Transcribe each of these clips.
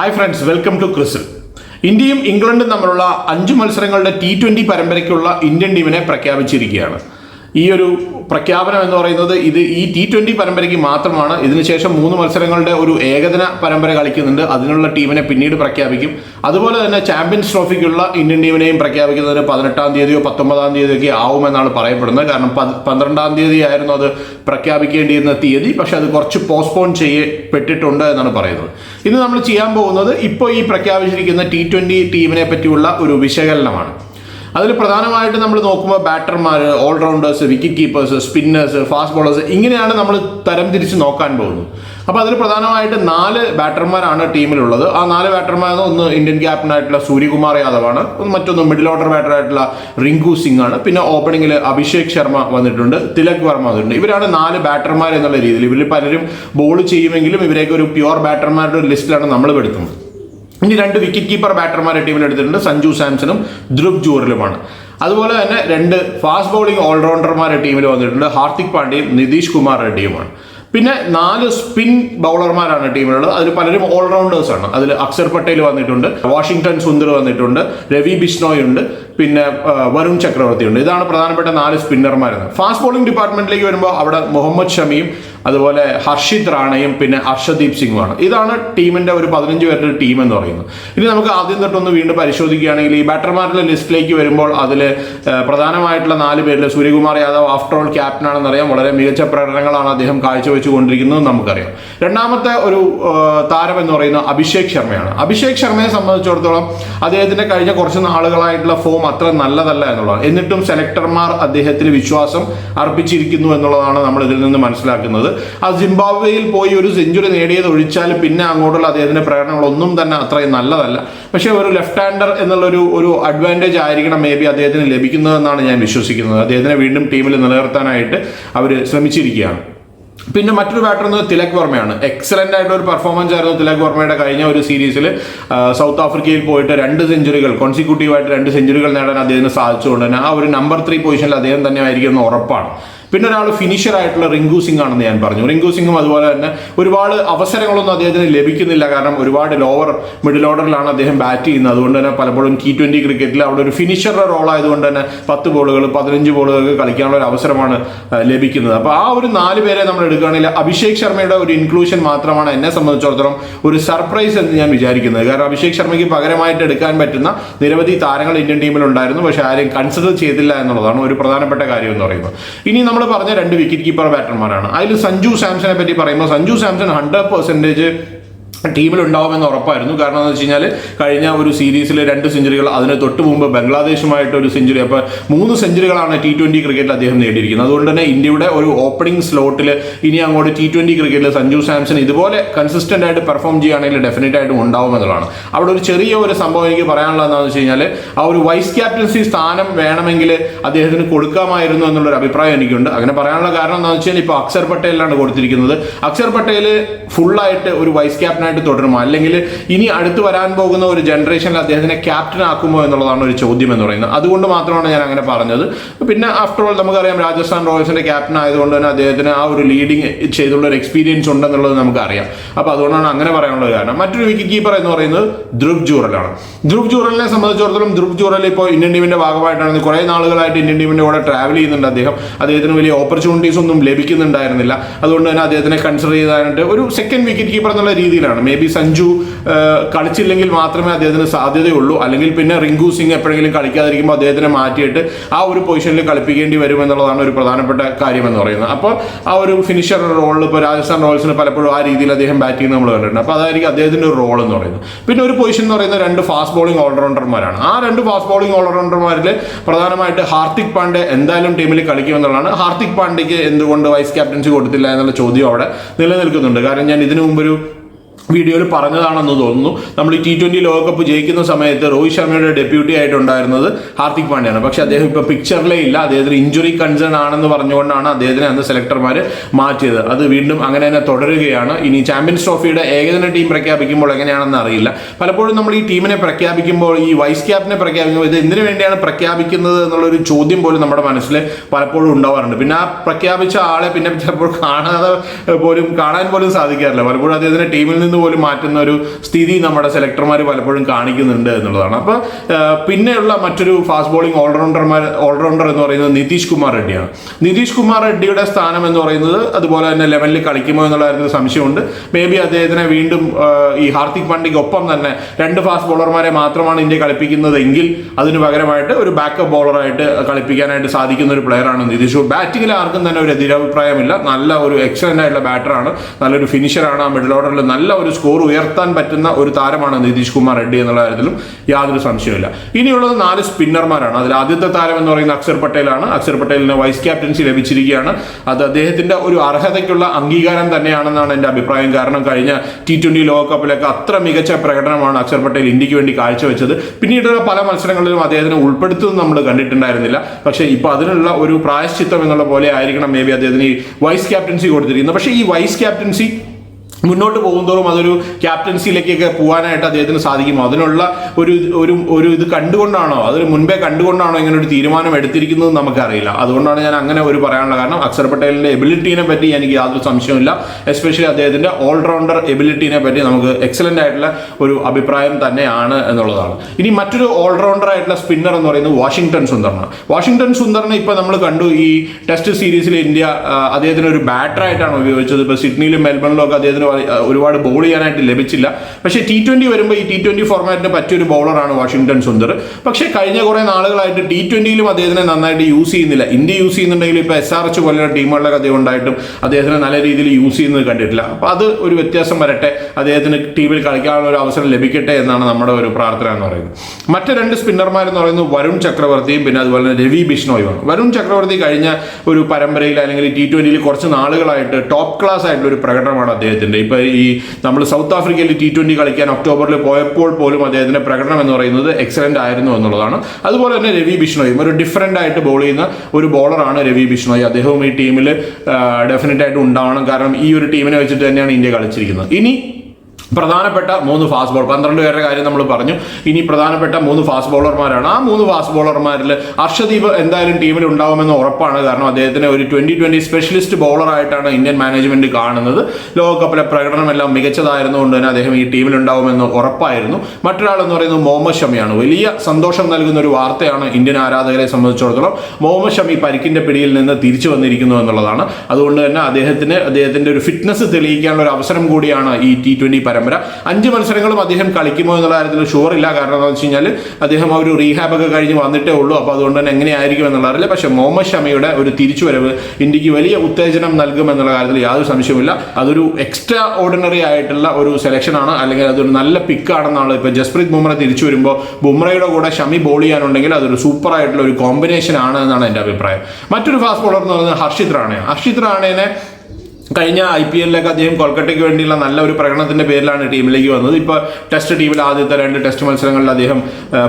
Hi friends welcome to ക്രിസിൽ ഇന്ത്യയും ഇംഗ്ലണ്ടും തമ്മിലുള്ള അഞ്ച് മത്സരങ്ങളുടെ ടി ട്വന്റി പരമ്പരയ്ക്കുള്ള ഇന്ത്യൻ ടീമിനെ പ്രഖ്യാപിച്ചിരിക്കുകയാണ്. ഈ ഒരു പ്രഖ്യാപനം എന്ന് പറയുന്നത് ഇത് ഈ ടി ട്വന്റി പരമ്പരയ്ക്ക് മാത്രമാണ്. ഇതിനുശേഷം മൂന്ന് മത്സരങ്ങളുടെ ഒരു ഏകദിന പരമ്പര കളിക്കുന്നുണ്ട്. അതിനുള്ള ടീമിനെ പിന്നീട് പ്രഖ്യാപിക്കും. അതുപോലെ തന്നെ ചാമ്പ്യൻസ് ട്രോഫിക്കുള്ള ഇന്ത്യൻ ടീമിനെയും പ്രഖ്യാപിക്കുന്നതിന് പതിനെട്ടാം തീയതിയോ പത്തൊമ്പതാം തീയതിയോ ഒക്കെ ആവുമെന്നാണ് പറയപ്പെടുന്നത്. കാരണം പന്ത്രണ്ടാം തീയതി ആയിരുന്നു അത് പ്രഖ്യാപിക്കേണ്ടിയിരുന്ന തീയതി. പക്ഷെ അത് കുറച്ച് പോസ്റ്റ്പോൺ ചെയ്യപ്പെട്ടിട്ടുണ്ട് എന്നാണ് പറയുന്നത്. ഇന്ന് നമ്മൾ ചെയ്യാൻ പോകുന്നത് ഇപ്പോൾ ഈ പ്രഖ്യാപിച്ചിരിക്കുന്ന ടി ട്വന്റി ടീമിനെ പറ്റിയുള്ള ഒരു വിശകലനമാണ്. അതിൽ പ്രധാനമായിട്ട് നമ്മൾ നോക്കുമ്പോൾ ബാറ്റർമാർ allrounders wicket keepers spinners fast bowlers ഇങ്ങനെയാണ് നമ്മൾ തരം തിരിച്ച് നോക്കാൻ പോകുന്നത്. അപ്പോൾ അതിൽ പ്രധാനമായിട്ട് നാല് ബാറ്റർമാരാണ് ടീമിലുള്ളത്. ആ നാല് ബാറ്റർമാർ ഒന്ന് ഇന്ത്യൻ ക്യാപ്റ്റനായിട്ടുള്ള സൂര്യകുമാർ യാദവാണ് മറ്റൊന്ന് മിഡിൽ ഓർഡർ ബാറ്റർ ആയിട്ടുള്ള റിങ്കു സിംഗ് ആണ് പിന്നെ ഓപ്പണിംഗിൽ അഭിഷേക് ശർമ്മ വന്നിട്ടുണ്ട് തിലക് വർമ്മ വന്നിട്ടുണ്ട്. ഇവരാണ് നാല് ബാറ്റർമാർ എന്നുള്ള രീതിയിൽ ഇവരിൽ പലരും ബോൾ ചെയ്യുമെങ്കിലും ഇവരെയൊക്കെ ഒരു പ്യുവർ ബാറ്റർമാരുടെ ഒരു ലിസ്റ്റിലാണ് നമ്മൾ പെടുത്തുന്നത്. ഇനി രണ്ട് വിക്കറ്റ് കീപ്പർ ബാറ്റർമാരെ ടീമിൽ എടുത്തിട്ടുണ്ട്. സഞ്ജു സാംസണും ധ്രുവ് ജൂറലുമാണ്. അതുപോലെ തന്നെ രണ്ട് ഫാസ്റ്റ് ബൗളിംഗ് ഓൾറൗണ്ടർമാരെ ടീമിൽ വന്നിട്ടുണ്ട്. ഹാർദിക് പാണ്ഡ്യയും നിതീഷ് കുമാർ റെഡ്ഡിയുമാണ് പിന്നെ നാല് സ്പിൻ ബൗളർമാരാണ് ടീമിലുള്ളത് അതിൽ പലരും ഓൾറൗണ്ടേഴ്സാണ് അതിൽ അക്സർ പട്ടേൽ വന്നിട്ടുണ്ട് വാഷിംഗ്ടൺ സുന്ദർ വന്നിട്ടുണ്ട് രവി ബിഷ്ണോയ് ഉണ്ട് പിന്നെ വരുൺ ചക്രവർത്തി ഉണ്ട്. ഇതാണ് പ്രധാനപ്പെട്ട നാല് സ്പിന്നർമാരെന്ന് ഫാസ്റ്റ് ബോളിംഗ് ഡിപ്പാർട്ട്മെന്റിലേക്ക് വരുമ്പോൾ അവിടെ മുഹമ്മദ് ഷമിയും അതുപോലെ ഹർഷിത് റാണയും പിന്നെ ഹർഷദീപ് സിംഗുമാണ്. ഇതാണ് ടീമിന്റെ ഒരു പതിനഞ്ച് പേരുടെ ടീം എന്ന് പറയുന്നത്. ഇനി നമുക്ക് ആദ്യം തൊട്ടൊന്ന് വീണ്ടും പരിശോധിക്കുകയാണെങ്കിൽ ഈ ബാറ്റർമാരുടെ ലിസ്റ്റിലേക്ക് വരുമ്പോൾ അതിൽ പ്രധാനമായിട്ടുള്ള നാല് പേരിൽ സൂര്യകുമാർ യാദവ് ആഫ്റ്റർ ഓൾ ആണെന്നറിയാം. വളരെ മികച്ച പ്രകടനങ്ങളാണ് അദ്ദേഹം കാഴ്ചവെച്ചുകൊണ്ടിരിക്കുന്നത് നമുക്കറിയാം. രണ്ടാമത്തെ ഒരു താരം എന്ന് പറയുന്നത് അഭിഷേക് ശർമ്മയാണ്. അഭിഷേക് ശർമ്മയെ സംബന്ധിച്ചിടത്തോളം അദ്ദേഹത്തിന്റെ കഴിഞ്ഞ കുറച്ച് നാളുകളായിട്ടുള്ള ഫോം അത്ര നല്ലതല്ല എന്നുള്ളതാണ്. എന്നിട്ടും സെലക്ടർമാർ അദ്ദേഹത്തിന് വിശ്വാസം അർപ്പിച്ചിരിക്കുന്നു എന്നുള്ളതാണ് നമ്മൾ ഇതിൽ നിന്ന് മനസ്സിലാക്കുന്നത്. ആ സിംബാബ്വേയിൽ പോയി ഒരു സെഞ്ചുറി നേടിയത് ഒഴിച്ചാൽ പിന്നെ അങ്ങോട്ടുള്ള അദ്ദേഹത്തിന്റെ പ്രകടനങ്ങളൊന്നും തന്നെ അത്രയും നല്ലതല്ല. പക്ഷേ ഒരു ലെഫ്റ്റ് ഹാൻഡർ എന്നുള്ളൊരു ഒരു അഡ്വാന്റേജ് ആയിരിക്കണം മേ ബി അദ്ദേഹത്തിന് ലഭിക്കുന്നതെന്നാണ് ഞാൻ വിശ്വസിക്കുന്നത്. അദ്ദേഹത്തിനെ വീണ്ടും ടീമിൽ നിലനിർത്താനായിട്ട് അവർ ശ്രമിച്ചിരിക്കുകയാണ്. പിന്നെ മറ്റൊരു ബാറ്റർ എന്ന് തിലക് വർമ്മയാണ്. എക്സലന്റ് ആയിട്ടുള്ള ഒരു പെർഫോമൻസ് ആയിരുന്നു തിലക് വർമ്മയുടെ കഴിഞ്ഞ ഒരു സീരീസിൽ സൗത്ത് ആഫ്രിക്കയിൽ പോയിട്ട് രണ്ട് സെഞ്ചുറികൾ കോൺസിക്യൂട്ടീവായിട്ട് രണ്ട് സെഞ്ചുറികൾ നേടാൻ അദ്ദേഹത്തിന് സാധിച്ചുകൊണ്ട് തന്നെ ആ ഒരു നമ്പർ ത്രീ പൊസിഷനിൽ അദ്ദേഹം തന്നെ ആയിരിക്കും എന്ന് ഉറപ്പാണ്. പിന്നെ ഒരാൾ ഫിനിഷർ ആയിട്ടുള്ള റിങ്കു സിംഗ് ആണെന്ന് ഞാൻ പറഞ്ഞു. റിങ്കു സിംഗും അതുപോലെ തന്നെ ഒരുപാട് അവസരങ്ങളൊന്നും അദ്ദേഹത്തിന് ലഭിക്കുന്നില്ല. കാരണം ഒരുപാട് ലോവർ മിഡിൽ ഓർഡറിലാണ് അദ്ദേഹം ബാറ്റ് ചെയ്യുന്നത്. അതുകൊണ്ട് തന്നെ പലപ്പോഴും ടി ട്വന്റി ക്രിക്കറ്റിൽ അവിടെ ഒരു ഫിനിഷറുടെ റോൾ ആയതുകൊണ്ട് തന്നെ പത്ത് ബോളുകൾ പതിനഞ്ച് ബോളുകൾക്ക് കളിക്കാനുള്ള ഒരു അവസരമാണ് ലഭിക്കുന്നത്. അപ്പോൾ ആ ഒരു നാല് പേരെ നമ്മൾ എടുക്കുകയാണെങ്കിൽ അഭിഷേക് ശർമ്മയുടെ ഒരു ഇൻക്ലൂഷൻ മാത്രമാണ് എന്നെ സംബന്ധിച്ചിടത്തോളം ഒരു സർപ്രൈസ് എന്ന് ഞാൻ വിചാരിക്കുന്നത്. കാരണം അഭിഷേക് ശർമ്മയ്ക്ക് പകരമായിട്ട് എടുക്കാൻ പറ്റുന്ന നിരവധി താരങ്ങൾ ഇന്ത്യൻ ടീമിൽ ഉണ്ടായിരുന്നു. പക്ഷേ ആരും കൺസിഡർ ചെയ്തില്ല എന്നുള്ളതാണ് ഒരു പ്രധാനപ്പെട്ട കാര്യം എന്ന് പറയുന്നത്. ഇനി നമ്മൾ പറഞ്ഞ രണ്ട് വിക്കറ്റ് കീപ്പർ ബാറ്റർമാരാണ് അതിൽ സഞ്ജു സാംസനെ പറ്റി പറയുമ്പോൾ സഞ്ജു സാംസൺ ഹൺഡ്രഡ് പെർസെന്റേജ് ടീമിൽ ഉണ്ടാവുമെന്ന് ഉറപ്പായിരുന്നു. കാരണം എന്ന് വെച്ച് കഴിഞ്ഞാൽ കഴിഞ്ഞ ഒരു സീരീസിൽ രണ്ട് സെഞ്ചുറികൾ അതിന് തൊട്ട് മുമ്പ് ബംഗ്ലാദേശുമായിട്ട് ഒരു സെഞ്ചുറി അപ്പോൾ മൂന്ന് സെഞ്ചുറികളാണ് ടി ട്വന്റി ക്രിക്കറ്റിൽ അദ്ദേഹം നേടിയിരിക്കുന്നത്. അതുകൊണ്ട് തന്നെ ഇന്ത്യയുടെ ഒരു ഓപ്പണിംഗ് സ്ലോട്ടിൽ ഇനി അങ്ങോട്ട് ടി ട്വന്റി ക്രിക്കറ്റിൽ സഞ്ജു സാംസൺ ഇതുപോലെ കൺസിസ്റ്റന്റ് ആയിട്ട് പെർഫോം ചെയ്യുകയാണെങ്കിൽ ഡെഫിനറ്റ് ആയിട്ടും ഉണ്ടാവും എന്നുള്ളതാണ് അവിടെ ഒരു ചെറിയ ഒരു സംഭവം എനിക്ക് പറയാനുള്ളത് എന്താണെന്ന് വെച്ച് കഴിഞ്ഞാൽ ആ ഒരു വൈസ് ക്യാപ്റ്റൻസി സ്ഥാനം വേണമെങ്കിൽ അദ്ദേഹത്തിന് കൊടുക്കാമായിരുന്നു എന്നുള്ളൊരു അഭിപ്രായം എനിക്കുണ്ട്. അങ്ങനെ പറയാനുള്ള കാരണം എന്താണെന്ന് വെച്ചാൽ ഇപ്പോൾ അക്ഷർ പട്ടേലിലാണ് കൊടുത്തിരിക്കുന്നത്. അക്ഷർ പട്ടേൽ ഫുള്ളായിട്ട് ഒരു വൈസ് ക്യാപ്റ്റനായിട്ട് തുടരുമോ? അല്ലെങ്കിൽ ഇനി അടുത്ത് വരാൻ പോകുന്ന ഒരു ജനറേഷനിൽ അദ്ദേഹത്തിനെ ക്യാപ്റ്റൻ ആക്കുമോ എന്നുള്ളതാണ് ഒരു ചോദ്യം എന്ന് പറയുന്നത്. അതുകൊണ്ട് മാത്രമാണ് ഞാൻ അങ്ങനെ പറഞ്ഞത്. പിന്നെ ആഫ്റ്റർ ഓൾ നമുക്കറിയാം രാജസ്ഥാൻ റോയൽസിന്റെ ക്യാപ്റ്റൻ ആയതുകൊണ്ട് തന്നെ അദ്ദേഹത്തിന് ആ ഒരു ലീഡിങ് ചെയ്തുള്ള ഒരു എക്സ്പീരിയൻസ് ഉണ്ടെന്നുള്ളത് നമുക്കറിയാം. അപ്പോൾ അതുകൊണ്ടാണ് അങ്ങനെ പറയാനുള്ള കാരണം. മറ്റൊരു വിക്കറ്റ് കീപ്പർ എന്ന് പറയുന്നത് ധ്രുവ് ജൂറലാണ് ധ്രുവ് ജൂറലിനെ സംബന്ധിച്ചിടത്തോളം ധ്രുവ് ജൂറൽ ഇപ്പോൾ ഇന്ത്യൻ ടീമിന്റെ ഭാഗമായിട്ടാണ് കുറേ നാളുകളായിട്ട് ഇന്ത്യൻ ടീമിന്റെ കൂടെ ട്രാവൽ ചെയ്യുന്നുണ്ട് അദ്ദേഹം. അദ്ദേഹത്തിന് വലിയ ഓപ്പർച്യൂണിറ്റീസ് ഒന്നും ലഭിക്കുന്നുണ്ടായിരുന്നില്ല. അതുകൊണ്ട് തന്നെ അദ്ദേഹത്തിനെ കൺസിഡർ ചെയ്താനായിട്ട് ഒരു സെക്കൻഡ് വിക്കറ്റ് കീപ്പർ എന്നുള്ള രീതിയിലാണ് മേ ബി സഞ്ജു കളിച്ചില്ലെങ്കിൽ മാത്രമേ അദ്ദേഹത്തിന് സാധ്യതയുള്ളൂ. അല്ലെങ്കിൽ പിന്നെ റിങ്കു സിംഗ് എപ്പോഴെങ്കിലും കളിക്കാതിരിക്കുമ്പോൾ അദ്ദേഹത്തിനെ മാറ്റിയിട്ട് ആ ഒരു പൊസിഷനിൽ കളിപ്പിക്കേണ്ടി വരും എന്നുള്ളതാണ് ഒരു പ്രധാനപ്പെട്ട കാര്യം എന്ന് പറയുന്നത്. അപ്പോൾ ആ ഒരു ഫിനിഷർ റോളിൽ ഇപ്പോൾ രാജസ്ഥാൻ റോയൽസിന് പലപ്പോഴും ആ രീതിയിൽ അദ്ദേഹം ബാറ്റ് ചെയ്യുന്നത് നമ്മൾ കണ്ടിട്ടുണ്ട്. അപ്പോൾ അതായിരിക്കും അദ്ദേഹത്തിന്റെ ഒരു റോൾ എന്ന് പറയുന്നത്. പിന്നെ ഒരു പൊസിഷൻ എന്ന് പറയുന്നത് രണ്ട് ഫാസ്റ്റ് ബോളിംഗ് ഓൾറൗണ്ടർമാരാണ് ആ രണ്ട് ഫാസ്റ്റ് ബോളിംഗ് ഓൾറൗണ്ടർമാരിൽ പ്രധാനമായിട്ട് ഹാർദിക് പാണ്ഡെ എന്തായാലും ടീമിൽ കളിക്കുമെന്നുള്ളതാണ്. ഹാർദിക് പാണ്ഡെക്ക് എന്തുകൊണ്ട് വൈസ് ക്യാപ്റ്റൻസി കൊടുത്തില്ല എന്നുള്ള ചോദ്യം അവിടെ നിലനിൽക്കുന്നുണ്ട്. കാരണം ഞാൻ ഇതിനു മുമ്പൊരു വീഡിയോയിൽ പറഞ്ഞതാണെന്ന് തോന്നുന്നു. നമ്മൾ ഈ ടി ട്വന്റി ലോകകപ്പ് ജയിക്കുന്ന സമയത്ത് രോഹിത് ശർമ്മയുടെ ഡെപ്യൂട്ടി ആയിട്ടുണ്ടായിരുന്നത് ഹാർദിക് പാണ്ഡ്യയാണ്. പക്ഷേ അദ്ദേഹം ഇപ്പോൾ പിക്ചറിലേ ഇല്ല. അദ്ദേഹത്തിന് ഇഞ്ചുറി കൺസേൺ ആണെന്ന് പറഞ്ഞുകൊണ്ടാണ് അദ്ദേഹത്തിനെ അന്ന് സെലക്ടർമാർ മാറ്റിയത്. അത് വീണ്ടും അങ്ങനെ തന്നെ തുടരുകയാണ്. ഇനി ചാമ്പ്യൻസ് ട്രോഫിയുടെ ഏകദിന ടീം പ്രഖ്യാപിക്കുമ്പോൾ എങ്ങനെയാണെന്ന് അറിയില്ല. പലപ്പോഴും നമ്മൾ ഈ ടീമിനെ പ്രഖ്യാപിക്കുമ്പോൾ ഈ വൈസ് ക്യാപ്റ്റനെ പ്രഖ്യാപിക്കുമ്പോൾ ഇത് എന്തിനു വേണ്ടിയാണ് പ്രഖ്യാപിക്കുന്നത് എന്നുള്ളൊരു ചോദ്യം പോലും നമ്മുടെ മനസ്സിൽ പലപ്പോഴും ഉണ്ടാവാറുണ്ട്. പിന്നെ ആ പ്രഖ്യാപിച്ച ആളെ പിന്നെ ചിലപ്പോൾ കാണാതെ പോലും കാണാൻ പോലും സാധിക്കാറില്ല. പലപ്പോഴും അദ്ദേഹത്തിന്റെ ടീമിൽ നിന്ന് പോലും മാറ്റുന്ന ഒരു സ്ഥിതി നമ്മുടെ സെലക്ടർമാർ പലപ്പോഴും കാണിക്കുന്നുണ്ട് എന്നുള്ളതാണ്. അപ്പോൾ പിന്നെയുള്ള മറ്റൊരു ഫാസ്റ്റ് ബോളിംഗ് ഓൾറൗണ്ടർമാർ ഓൾറൗണ്ടർ എന്ന് പറയുന്നത് നിതീഷ് കുമാർ റെഡ്ഡിയാണ്. നിതീഷ് കുമാർ റെഡ്ഡിയുടെ സ്ഥാനം എന്ന് പറയുന്നത് അതുപോലെ തന്നെ ലെവലിൽ കളിക്കുമോ എന്നുള്ള സംശയമുണ്ട്. മേ ബി അദ്ദേഹത്തിനെ വീണ്ടും ഈ ഹാർദിക് പാണ്ഡ്യയ്ക്ക് ഒപ്പം തന്നെ രണ്ട് ഫാസ്റ്റ് ബോളർമാരെ മാത്രമാണ് ഇന്ത്യ കളിപ്പിക്കുന്നതെങ്കിൽ അതിന് പകരമായിട്ട് ഒരു ബാക്കപ്പ് ബോളറായിട്ട് കളിപ്പിക്കാനായിട്ട് സാധിക്കുന്ന ഒരു പ്ലെയറാണ് നിതീഷ്. ബാറ്റിംഗിൽ ആർക്കും തന്നെ ഒരു എതിരഭിപ്രായമില്ല. നല്ല ഒരു എക്സലന്റ് ആയിട്ടുള്ള ബാറ്ററാണ് നല്ലൊരു ഫിനിഷറാണ് ആ മിഡിൽ ഓർഡറിൽ നല്ല ഒരു സ്കോർ ഉയർത്താൻ പറ്റുന്ന ഒരു താരമാണ് നിതീഷ് കുമാർ റെഡ്ഡി എന്നുള്ള കാര്യത്തിലും യാതൊരു സംശയമില്ല ഇനിയുള്ളത് നാല് സ്പിന്നർമാരാണ് അതിൽ ആദ്യത്തെ താരം എന്ന് പറയുന്നത് അക്ഷർ പട്ടേലാണ്. അക്ഷർ പട്ടേലിന് വൈസ് ക്യാപ്റ്റൻസി ലഭിച്ചിരിക്കുകയാണ്. അത് അദ്ദേഹത്തിന്റെ ഒരു അർഹതയ്ക്കുള്ള അംഗീകാരം തന്നെയാണെന്നാണ് എന്റെ അഭിപ്രായം. കാരണം കഴിഞ്ഞ ടി ട്വന്റി ലോകകപ്പിലൊക്കെ അത്ര മികച്ച പ്രകടനമാണ് അക്ഷർ പട്ടേൽ ഇന്ത്യയ്ക്ക് വേണ്ടി കാഴ്ചവെച്ചത്. പിന്നീടുള്ള പല മത്സരങ്ങളിലും അദ്ദേഹത്തിനെ ഉൾപ്പെടുത്തുന്നത് നമ്മൾ കണ്ടിട്ടുണ്ടായിരുന്നില്ല. പക്ഷേ ഇപ്പോൾ അതിനുള്ള ഒരു പ്രായശ്ചിത്തം എന്നുള്ള പോലെ ആയിരിക്കണം. മേ ബി അദ്ദേഹത്തിന് ഈ വൈസ് ക്യാപ്റ്റൻസി കൊടുത്തിരിക്കുന്നത്. പക്ഷേ ഈ വൈസ് ക്യാപ്റ്റൻസി മുന്നോട്ട് പോകുന്തോറും അതൊരു ക്യാപ്റ്റൻസിയിലേക്കൊക്കെ പോകാനായിട്ട് അദ്ദേഹത്തിന് സാധിക്കുമോ? അതിനുള്ള ഒരു ഒരു ഒരു ഇത് കണ്ടുകൊണ്ടാണോ? അതൊരു മുൻപേ കണ്ടുകൊണ്ടാണോ ഇങ്ങനെ ഒരു തീരുമാനം എടുത്തിരിക്കുന്നത് നമുക്കറിയില്ല. അതുകൊണ്ടാണ് ഞാൻ അങ്ങനെ ഒരു പറയാനുള്ള കാരണം അക്ഷർ പട്ടേലിന്റെ എബിലിറ്റീനെ പറ്റി എനിക്ക് യാതൊരു സംശയമില്ല എസ്പെഷ്യലി അദ്ദേഹത്തിന്റെ ഓൾറൗണ്ടർ എബിലിറ്റീനെ പറ്റി നമുക്ക് എക്സലന്റ് ആയിട്ടുള്ള ഒരു അഭിപ്രായം തന്നെയാണ് എന്നുള്ളതാണ്. ഇനി മറ്റൊരു ഓൾറൗണ്ടർ ആയിട്ടുള്ള സ്പിന്നർ എന്ന് പറയുന്നത് വാഷിംഗ്ടൺ സുന്ദറാണ് വാഷിംഗ്ടൺ സുന്ദറിനെ ഇപ്പോൾ നമ്മൾ കണ്ടു. ഈ ടെസ്റ്റ് സീരീസിൽ ഇന്ത്യ അദ്ദേഹത്തിന് ഒരു ബാറ്ററായിട്ടാണ് ഉപയോഗിച്ചത്. ഇപ്പൊ സിഡ്നിയിലും മെൽബണിലും ഒക്കെ അദ്ദേഹത്തിന് ഒരുപാട് ബോൾ ചെയ്യാനായിട്ട് ലഭിച്ചില്ല. പക്ഷേ ടി ട്വന്റി വരുമ്പോൾ ഈ ടി ട്വന്റി ഫോർമാറ്റിന് പറ്റിയൊരു ബോളറാണ് വാഷിംഗ്ടൺ സുന്ദർ. പക്ഷേ കഴിഞ്ഞ കുറേ നാളുകളായിട്ട് ടി ട്വന്റിയിലും അദ്ദേഹത്തിനെ നന്നായിട്ട് യൂസ് ചെയ്യുന്നില്ല. ഇന്ത്യ യൂസ് ചെയ്യുന്നുണ്ടെങ്കിൽ ഇപ്പോൾ എസ് ആർ എച്ച് പോലെയുള്ള ടീമുകളുടെ കഥ ഉണ്ടായിട്ടും അദ്ദേഹത്തിനെ നല്ല രീതിയിൽ യൂസ് ചെയ്യുന്നത് കണ്ടിട്ടില്ല. അപ്പോൾ അത് ഒരു വ്യത്യാസം വരട്ടെ. അദ്ദേഹത്തിന് ടീമിൽ കളിക്കാനുള്ള ഒരു അവസരം ലഭിക്കട്ടെ എന്നാണ് നമ്മുടെ ഒരു പ്രാർത്ഥന എന്ന് പറയുന്നത്. മറ്റു രണ്ട് സ്പിന്നർമാർ എന്ന് പറയുന്നത് വരുൺ ചക്രവർത്തിയും പിന്നെ അതുപോലെ തന്നെ രവി ബിഷ്ണോയുമാണ്. വരുൺ ചക്രവർത്തി കഴിഞ്ഞ ഒരു പരമ്പരയിൽ അല്ലെങ്കിൽ ടി ട്വന്റിയിൽ കുറച്ച് നാളുകളായിട്ട് ടോപ്പ് ക്ലാസ് ആയിട്ടുള്ള ഒരു പ്രകടനമാണ് അദ്ദേഹത്തിന്റെ ഇപ്പൊ ഈ നമ്മൾ സൗത്ത് ആഫ്രിക്കയിൽ ടി ട്വന്റി കളിക്കാൻ ഒക്ടോബറിൽ പോയപ്പോൾ പോലും അദ്ദേഹത്തിന്റെ പ്രകടനം എന്ന് പറയുന്നത് എക്സലന്റ് ആയിരുന്നു എന്നുള്ളതാണ്. അതുപോലെ തന്നെ രവി ബിഷ്ണോയും ഒരു ഡിഫറെന്റ് ആയിട്ട് ബോൾ ചെയ്യുന്ന ഒരു ബോളറാണ് രവി ബിഷ്ണോയ്. അദ്ദേഹവും ഈ ടീമിൽ ഡെഫിനറ്റ് ആയിട്ട് ഉണ്ടാവണം. കാരണം ഈ ഒരു ടീമിനെ വെച്ചിട്ട് തന്നെയാണ് ഇന്ത്യ കളിച്ചിരിക്കുന്നത്. ഇനി പ്രധാനപ്പെട്ട മൂന്ന് ഫാസ്റ്റ് ബോളർ പന്ത്രണ്ട് പേരുടെ കാര്യം നമ്മൾ പറഞ്ഞു. ഇനി പ്രധാനപ്പെട്ട മൂന്ന് ഫാസ്റ്റ് ബോളർമാരാണ് ആ മൂന്ന് ഫാസ്റ്റ് ബോളർമാരിൽ അർഷദീപ് എന്തായാലും ടീമിൽ ഉണ്ടാവുമെന്ന് ഉറപ്പാണ്. കാരണം അദ്ദേഹത്തിന് ഒരു ട്വന്റി ട്വന്റി സ്പെഷ്യലിസ്റ്റ് ബോളറായിട്ടാണ് ഇന്ത്യൻ മാനേജ്മെന്റ് കാണുന്നത്. ലോകകപ്പിലെ പ്രകടനമെല്ലാം മികച്ചതായിരുന്നുകൊണ്ട് തന്നെ അദ്ദേഹം ഈ ടീമിൽ ഉണ്ടാവുമെന്ന് ഉറപ്പായിരുന്നു. മറ്റൊരാൾ എന്ന് പറയുന്നത് മുഹമ്മദ് ഷമിയാണ്. വലിയ സന്തോഷം നൽകുന്ന ഒരു വാർത്തയാണ് ഇന്ത്യൻ ആരാധകരെ സംബന്ധിച്ചിടത്തോളം. മുഹമ്മദ് ഷമി പരിക്കിന്റെ പിടിയിൽ നിന്ന് തിരിച്ചു വന്നിരിക്കുന്നു എന്നുള്ളതാണ്. അതുകൊണ്ട് തന്നെ അദ്ദേഹത്തിന് അദ്ദേഹത്തിന്റെ ഒരു ഫിറ്റ്നസ് തെളിയിക്കാനുള്ള ഒരു അവസരം കൂടിയാണ് ഈ ടി ട്വന്റി പരമ്പര. അഞ്ച് മത്സരങ്ങളും അദ്ദേഹം കളിക്കുമോ എന്നുള്ള കാര്യത്തിൽ ഷുവർ ഇല്ല കാരണം എന്താ വെച്ച് കഴിഞ്ഞാൽ അദ്ദേഹം ഒരു റീഹാബ് ഒക്കെ കഴിഞ്ഞ് വന്നിട്ടേ ഉള്ളൂ. അപ്പോൾ അതുകൊണ്ട് തന്നെ എങ്ങനെയായിരിക്കും എന്നുള്ള അറിയില്ല. പക്ഷേ മുഹമ്മദ് ഷമിയുടെ ഒരു തിരിച്ചുവരവ് ഇന്ത്യയ്ക്ക് വലിയ ഉത്തേജനം നൽകും എന്നുള്ള കാര്യത്തിൽ യാതൊരു സംശയമില്ല അതൊരു എക്സ്ട്രാ ഓർഡിനറി ആയിട്ടുള്ള ഒരു സെലക്ഷനാണ് അല്ലെങ്കിൽ അതൊരു നല്ല പിക്കാണെന്നാണ് ഇപ്പോൾ ജസ്പ്രീത് ബുംറ തിരിച്ചു വരുമ്പോൾ ബുംറയുടെ കൂടെ ഷമി ബോൾ ചെയ്യാനുണ്ടെങ്കിൽ അതൊരു സൂപ്പർ ആയിട്ടുള്ള ഒരു കോമ്പിനേഷൻ ആണ് എന്നാണ് എന്റെ അഭിപ്രായം. മറ്റൊരു ഫാസ്റ്റ് ബോളർ എന്ന് പറയുന്നത് ഹർഷിത് റാണയാണ്. ഹർഷിത് റാണേനെ കഴിഞ്ഞ ഐ പി എല്ലിലൊക്കെ അദ്ദേഹം കൊൽക്കത്തയ്ക്ക് വേണ്ടിയുള്ള നല്ല ഒരു പ്രകടനത്തിന്റെ പേരിലാണ് ടീമിലേക്ക് വന്നത്. ഇപ്പോൾ ടെസ്റ്റ് ടീമിൽ ആദ്യത്തെ രണ്ട് ടെസ്റ്റ് മത്സരങ്ങളിൽ അദ്ദേഹം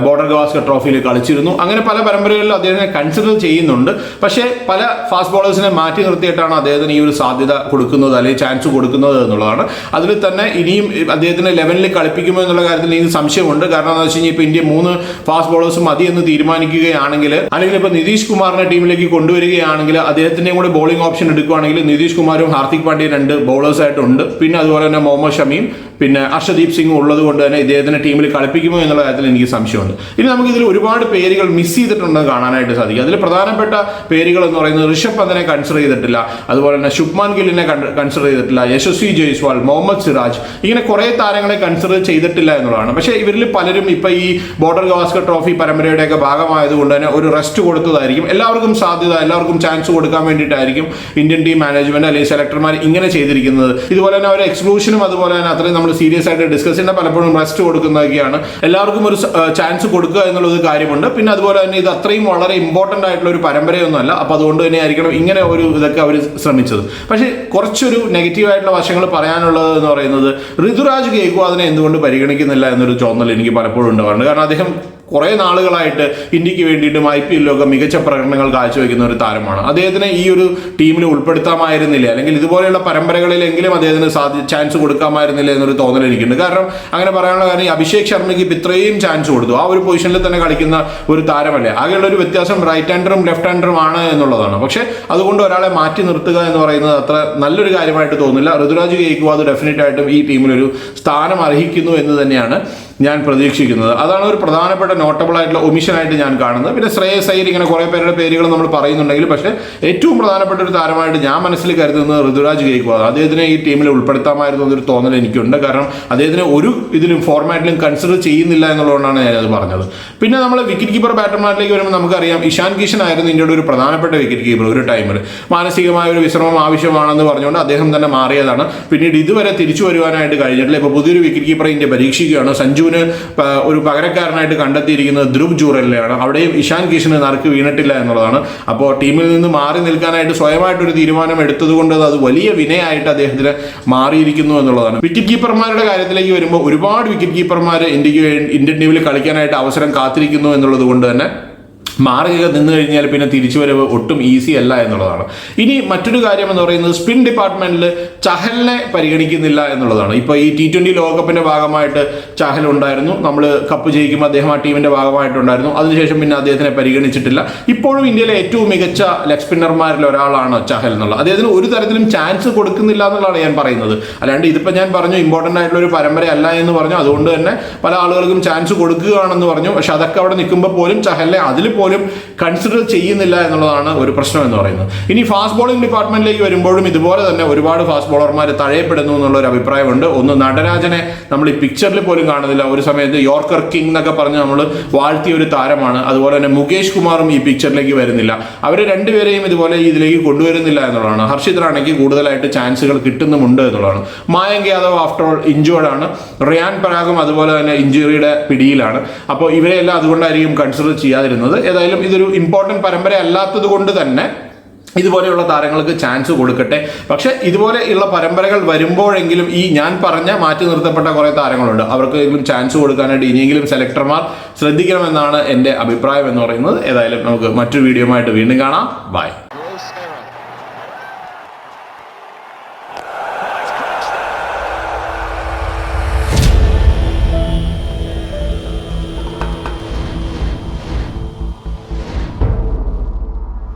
ബോർഡർ ഗവാസ്കർ ട്രോഫിയിൽ കളിച്ചിരുന്നു. അങ്ങനെ പല പരമ്പരകളിലും അദ്ദേഹത്തിനെ കൺസിഡർ ചെയ്യുന്നുണ്ട്. പക്ഷേ പല ഫാസ്റ്റ് ബോളേഴ്സിനെ മാറ്റി നിർത്തിയിട്ടാണ് അദ്ദേഹത്തിന് ഈ ഒരു സാധ്യത കൊടുക്കുന്നത് അല്ലെങ്കിൽ ചാൻസ് കൊടുക്കുന്നത് എന്നുള്ളതാണ്. അതിൽ തന്നെ ഇനിയും അദ്ദേഹത്തിന് ലെവലിൽ കളിപ്പിക്കുമോ എന്നുള്ള കാര്യത്തിൽ എനിക്ക് സംശയമുണ്ട്. കാരണം എന്താ വെച്ച് കഴിഞ്ഞാൽ ഇന്ത്യ മൂന്ന് ഫാസ്റ്റ് ബോളേഴ്സ് മതി എന്ന് തീരുമാനിക്കുകയാണെങ്കിൽ അല്ലെങ്കിൽ ഇപ്പോൾ നിതീഷ് കുമാറിനെ ടീമിലേക്ക് കൊണ്ടുവരികയാണെങ്കിൽ അദ്ദേഹത്തിന്റെയും കൂടെ ബോളിംഗ് ഓപ്ഷൻ എടുക്കുകയാണെങ്കിൽ നിതീഷ് കുമാറും പാണ്ഡ്യ രണ്ട് ബൗളേഴ്സായിട്ടുണ്ട് പിന്നെ അതുപോലെ തന്നെ മുഹമ്മദ് ഷമിയും പിന്നെ അർഷദീപ് സിംഗ് ഉള്ളത് കൊണ്ട് തന്നെ ഇദ്ദേഹത്തിനെ ടീമിൽ കളിപ്പിക്കുമോ എന്നുള്ള കാര്യത്തിൽ എനിക്ക് സംശയമുണ്ട്. ഇനി നമുക്ക് ഇതിൽ ഒരുപാട് പേരുകൾ മിസ് ചെയ്തിട്ടുണ്ടെന്ന് കാണാനായിട്ട് സാധിക്കും. അതിൽ പ്രധാനപ്പെട്ട പേരുകൾ എന്ന് പറയുന്നത് ഋഷഭ് പന്തിനെ കൺസിഡർ ചെയ്തിട്ടില്ല. അതുപോലെ തന്നെ ശുഭ്മാൻ ഗില്ലിനെ കൺസിഡർ ചെയ്തിട്ടില്ല. യശസ്വി ജയ്സ്വാൾ മുഹമ്മദ് സിറാജ് ഇങ്ങനെ കുറെ താരങ്ങളെ കൺസിഡർ ചെയ്തിട്ടില്ല എന്നുള്ളതാണ്. പക്ഷേ ഇവരിൽ പലരും ഇപ്പൊ ഈ ബോർഡർ ഗവാസ്കർ ട്രോഫി പരമ്പരയുടെയൊക്കെ ഭാഗമായതുകൊണ്ട് തന്നെ ഒരു റെസ്റ്റ് കൊടുത്തതായിരിക്കും. എല്ലാവർക്കും സാധ്യത എല്ലാവർക്കും ചാൻസ് കൊടുക്കാൻ വേണ്ടിയിട്ടായിരിക്കും ഇന്ത്യൻ ടീം മാനേജ്മെന്റ് അല്ലെങ്കിൽ സെലക്ടർമാർ ഇങ്ങനെ ചെയ്തിരിക്കുന്നത്. ഇതുപോലെ തന്നെ അവരെ എക്സ്ക്ലൂഷനും അതുപോലെ തന്നെ അത്രയും നമ്മൾ സീരിയസ് ആയിട്ട് ഡിസ്കസ് ചെയ്യേണ്ട പലപ്പോഴും റെസ്റ്റ് കൊടുക്കുന്നതൊക്കെയാണ്. എല്ലാവർക്കും ഒരു ചാൻസ് കൊടുക്കുക എന്നുള്ളത് കാര്യമുണ്ട്. പിന്നെ അതുപോലെ തന്നെ ഇത് അത്രയും വളരെ ഇമ്പോർട്ടന്റ് ആയിട്ടുള്ള ഒരു പരമ്പരയൊന്നുമല്ല. അപ്പോൾ അതുകൊണ്ട് തന്നെ ആയിരിക്കണം ഇങ്ങനെ ഒരു ഇതൊക്കെ അവർ ശ്രമിച്ചത്. പക്ഷേ കുറച്ചൊരു നെഗറ്റീവ് ആയിട്ടുള്ള വശങ്ങൾ പറയാനുള്ളത് എന്ന് പറയുന്നത് ഋതുരാജ് ഗേക്വാദിനെ എന്തുകൊണ്ട് പരിഗണിക്കുന്നില്ല എന്നൊരു തോന്നൽ എനിക്ക് പലപ്പോഴും ഉണ്ടാവാറുണ്ട്. കാരണം അദ്ദേഹം കുറേ നാളുകളായിട്ട് ഇന്ത്യയ്ക്ക് വേണ്ടിയിട്ടും ഐ പി എല്ലൊക്കെ മികച്ച പ്രകടനങ്ങൾ കാഴ്ചവെക്കുന്ന ഒരു താരമാണ്. അദ്ദേഹത്തിനെ ഈ ഒരു ടീമിൽ ഉൾപ്പെടുത്താമായിരുന്നില്ല? അല്ലെങ്കിൽ ഇതുപോലെയുള്ള പരമ്പരകളിലെങ്കിലും അദ്ദേഹത്തിന് സാധി ചാൻസ് കൊടുക്കാമായിരുന്നില്ല എന്നൊരു തോന്നൽ എനിക്കുണ്ട്. കാരണം അങ്ങനെ പറയാനുള്ള കാര്യം ഈ അഭിഷേക് ശർമ്മയ്ക്ക് ഇപ്പം ഇത്രയും ചാൻസ് കൊടുത്തു. ആ ഒരു പൊസിഷനിൽ തന്നെ കളിക്കുന്ന ഒരു താരമല്ലേ? ആകെയുള്ള ഒരു വ്യത്യാസം റൈറ്റ് ഹാൻഡറും ലെഫ്റ്റ് ഹാൻഡറും ആണ് എന്നുള്ളതാണ്. പക്ഷേ അതുകൊണ്ട് ഒരാളെ മാറ്റി നിർത്തുക എന്ന് പറയുന്നത് അത്ര നല്ലൊരു കാര്യമായിട്ട് തോന്നുന്നില്ല. ഋതുരാജ് ഗെയ്ക്വാദ് ഡെഫിനറ്റ് ആയിട്ടും ഈ ടീമിലൊരു സ്ഥാനം അർഹിക്കുന്നു എന്ന് തന്നെയാണ് ഞാൻ പ്രതീക്ഷിക്കുന്നത്. അതാണ് ഒരു പ്രധാനപ്പെട്ട നോട്ടബിൾ ആയിട്ടുള്ള ഒമിഷനായിട്ട് ഞാൻ കാണുന്നത്. പിന്നെ ശ്രേയസ് അയ്യർ ഇങ്ങനെ കുറേ പേരുടെ പേരുകൾ നമ്മൾ പറയുന്നുണ്ടെങ്കിൽ പക്ഷേ ഏറ്റവും പ്രധാനപ്പെട്ട ഒരു താരമായിട്ട് ഞാൻ മനസ്സിൽ കരുതുന്നത് ഋതുരാജ് ഗെയ്ക്വാദ് അദ്ദേഹത്തിനെ ഈ ടീമിൽ ഉൾപ്പെടുത്താമായിരുന്നു എന്നൊരു തോന്നൽ എനിക്കുണ്ട്. കാരണം അദ്ദേഹത്തിനെ ഒരു ഇതിലും ഫോർമാറ്റിലും കൺസിഡർ ചെയ്യുന്നില്ല എന്നുള്ളതുകൊണ്ടാണ് ഞാനത് പറഞ്ഞത്. പിന്നെ നമ്മൾ വിക്കറ്റ് കീപ്പർ ബാറ്റർമാരിലേക്ക് വരുമ്പോൾ നമുക്കറിയാം ഇഷാൻ കിഷൻ ആയിരുന്നു ഇന്ത്യയുടെ ഒരു പ്രധാനപ്പെട്ട വിക്കറ്റ് കീപ്പർ ഒരു ടൈമിൽ മാനസികമായ ഒരു വിശ്രമം ആവശ്യമാണെന്ന് പറഞ്ഞുകൊണ്ട് അദ്ദേഹം തന്നെ മാറിയതാണ്. പിന്നീട് ഇതുവരെ തിരിച്ചു വരുവാനായിട്ട് കഴിഞ്ഞിട്ടില്ല. ഇപ്പോൾ പുതിയൊരു വിക്കറ്റ് കീപ്പറെ ഇന്ത്യ പരീക്ഷിക്കുകയാണ്. സഞ്ജുവിന് പ- ഒരു പകരക്കാരനായിട്ട് കണ്ടെത്തിയിരിക്കുന്നത് ധ്രുവ് ജൂറലിനെയാണ് അവിടെയും ഇഷാൻ കിഷന് നറുക്ക് വീണിട്ടില്ല എന്നുള്ളതാണ്. അപ്പോൾ ടീമിൽ നിന്ന് മാറി നിൽക്കാനായിട്ട് സ്വയമായിട്ടൊരു തീരുമാനം എടുത്തതുകൊണ്ട് അത് വലിയ വിനയായിട്ട് അദ്ദേഹത്തിന് മാറിയിരിക്കുന്നു എന്നുള്ളതാണ്. വിക്കറ്റ് കീപ്പർമാരുടെ കാര്യത്തിലേക്ക് വരുമ്പോൾ ഒരുപാട് വിക്കറ്റ് കീപ്പർമാർ ഇന്ത്യയ്ക്ക് ഇന്ത്യൻ ടീമിൽ കളിക്കാനായിട്ട് അവസരം കാത്തിരിക്കുന്നു എന്നുള്ളത് കൊണ്ട് തന്നെ മാറുക നിന്ന് കഴിഞ്ഞാൽ പിന്നെ തിരിച്ചു വരവ് ഒട്ടും ഈസി അല്ല എന്നുള്ളതാണ്. ഇനി മറ്റൊരു കാര്യം എന്ന് പറയുന്നത് സ്പിൻ ഡിപ്പാർട്ട്മെന്റിൽ ചഹലിനെ പരിഗണിക്കുന്നില്ല എന്നുള്ളതാണ്. ഇപ്പോൾ ഈ ടി ട്വന്റി ലോകകപ്പിന്റെ ഭാഗമായിട്ട് ചഹൽ ഉണ്ടായിരുന്നു. നമ്മൾ കപ്പ് ജയിക്കുമ്പോൾ അദ്ദേഹം ആ ടീമിന്റെ ഭാഗമായിട്ടുണ്ടായിരുന്നു അതിനുശേഷം പിന്നെ അദ്ദേഹത്തിനെ പരിഗണിച്ചിട്ടില്ല. ഇപ്പോഴും ഇന്ത്യയിലെ ഏറ്റവും മികച്ച ലെഗ് സ്പിന്നർമാരിൽ ഒരാളാണ് ചഹൽ എന്നുള്ളത്. അദ്ദേഹത്തിന് ഒരു തരത്തിലും ചാൻസ് കൊടുക്കുന്നില്ല എന്നുള്ളതാണ് ഞാൻ പറയുന്നത്. അല്ലാണ്ട് ഇതിപ്പോൾ ഞാൻ പറഞ്ഞു ഇമ്പോർട്ടന്റ് ആയിട്ടുള്ള ഒരു പരമ്പര അല്ല എന്ന് പറഞ്ഞു. അതുകൊണ്ട് തന്നെ പല ആളുകൾക്കും ചാൻസ് കൊടുക്കുകയാണെന്ന് പറഞ്ഞു. പക്ഷെ അതൊക്കെ അവിടെ നിൽക്കുമ്പോൾ പോലും ചഹലിനെ അതിൽ പോലും കൺസിഡർ ചെയ്യുന്നില്ല എന്നുള്ളതാണ് ഒരു പ്രശ്നം എന്ന് പറയുന്നത്. ഇനി ഫാസ്റ്റ് ബോളിംഗ് ഡിപ്പാർട്ട്മെന്റിലേക്ക് വരുമ്പോഴും ഇതുപോലെ തന്നെ ഒരുപാട് ഫാസ്റ്റ് ബോളർമാർ തഴയപ്പെടുന്നു എന്നുള്ള ഒരു അഭിപ്രായമുണ്ട്. ഒന്ന് നടരാജനെ നമ്മൾ ഈ പിക്ചറിൽ പോലും കാണുന്നില്ല. ഒരു സമയത്ത് യോർക്കർ കിങ് എന്നൊക്കെ പറഞ്ഞ് നമ്മൾ വാഴ്ത്തിയ ഒരു താരമാണ്. അതുപോലെ തന്നെ മുകേഷ് കുമാറും ഈ പിക്ചറിലേക്ക് വരുന്നില്ല. അവർ രണ്ടുപേരെയും ഇതുപോലെ ഇതിലേക്ക് കൊണ്ടുവരുന്നില്ല എന്നുള്ളതാണ്. ഹർഷിത് റാണയ്ക്ക് കൂടുതലായിട്ട് ചാൻസുകൾ കിട്ടുന്നുമുണ്ട് എന്നുള്ളതാണ്. Mayank Yadav after all injured ആണ്. റിയാൻ പരാഗും അതുപോലെ തന്നെ ഇഞ്ചുറിയുടെ പിടിയിലാണ്. അപ്പോൾ ഇവരെല്ലാം അതുകൊണ്ടായിരിക്കും കൺസിഡർ ചെയ്യാതിരുന്നത്. ഏതായാലും ഇതൊരു ഇമ്പോർട്ടന്റ് പരമ്പര അല്ലാത്തത് കൊണ്ട് തന്നെ ഇതുപോലെയുള്ള താരങ്ങൾക്ക് ചാൻസ് കൊടുക്കട്ടെ. പക്ഷെ ഇതുപോലെയുള്ള പരമ്പരകൾ വരുമ്പോഴെങ്കിലും ഈ ഞാൻ പറഞ്ഞ മാറ്റി നിർത്തപ്പെട്ട കുറേ താരങ്ങളുണ്ട്. അവർക്ക് ചാൻസ് കൊടുക്കാനായിട്ട് ഇനിയെങ്കിലും സെലക്ടർമാർ ശ്രദ്ധിക്കണമെന്നാണ് എന്റെ അഭിപ്രായം എന്ന് പറയുന്നത്. ഏതായാലും നമുക്ക് മറ്റൊരു വീഡിയോ വീണ്ടും കാണാം. ബൈ